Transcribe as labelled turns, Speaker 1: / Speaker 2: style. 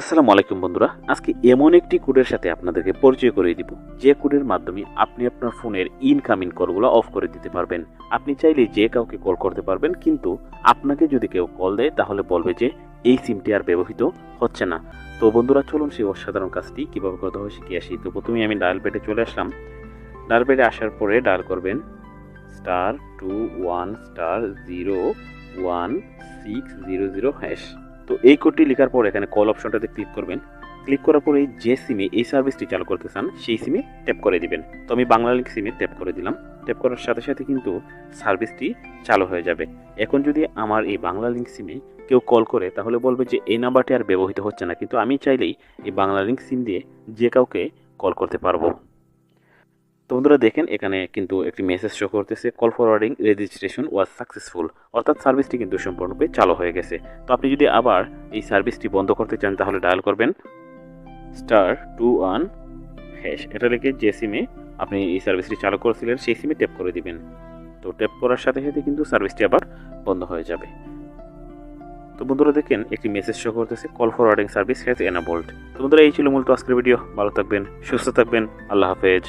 Speaker 1: আসসালামু আলাইকুম বন্ধুরা। আজকে এমন একটি কোডের সাথে আপনাদেরকে পরিচয় করিয়ে দিব। যে কোডের মাধ্যমে আপনি আপনার ফোনের ইনকামিং কলগুলো অফ করে দিতে পারবেন। আপনি চাইলে যে কাউকে কল করতে পারবেন, কিন্তু আপনাকে যদি কেউ কল দেয়, তাহলে বলবে যে এই সিমটি আর ব্যবহৃত হচ্ছে না। তো বন্ধুরা, চলুন সেই অসাধারণ কাজটি কীভাবে করতে হয় শিখে আসি। তো প্রথমে আমি ডায়াল পেটে চলে আসলাম। ডায়াল পেটে আসার পরে ডায়াল করবেন star two one star zero one six zero zero hash তো এই কোডটি লেখার পর এখানে কল অপশনটাতে ক্লিক করবেন। ক্লিক করার পরে যে সিমে এই সার্ভিসটি চালু করতে চান, সেই সিমে ট্যাপ করে দিবেন। তো আমি বাংলা লিঙ্ক সিমে ট্যাপ করে দিলাম। ট্যাপ করার সাথে সাথে কিন্তু সার্ভিসটি চালু হয়ে যাবে। এখন যদি আমার এই বাংলা লিঙ্ক সিমে কেউ কল করে, তাহলে বলবে যে এই নাম্বারটি আর ব্যবহৃত হচ্ছে না। কিন্তু আমি চাইলেই এই বাংলা লিঙ্ক সিম দিয়ে যে কাউকে কল করতে পারব। তো বন্ধুরা দেখেন, এখানে কিন্তু একটি মেসেজ শো করতেছে call forwarding registration was successful অর্থাৎ সার্ভিসটি কিন্তু সম্পূর্ণরূপে চালু হয়ে গেছে। তো আপনি যদি আবার এই সার্ভিসটি বন্ধ করতে চান, তাহলে ডায়াল করবেন স্টার টু ওয়ান হ্যাশ এটা লিখে যে সিমে আপনি এই সার্ভিসটি চালু করেছিলেন, সেই সিমে ট্যাপ করে দিবেন। তো ট্যাপ করার সাথে সাথে কিন্তু সার্ভিসটি আবার বন্ধ হয়ে যাবে। তো বন্ধুরা দেখেন, একটি মেসেজ শো করতেছে call forwarding service has enabled তো বন্ধুরা, এই ছিল মূলত আজকের ভিডিও ভালো থাকবেন, সুস্থ থাকবেন, আল্লাহ হাফেজ।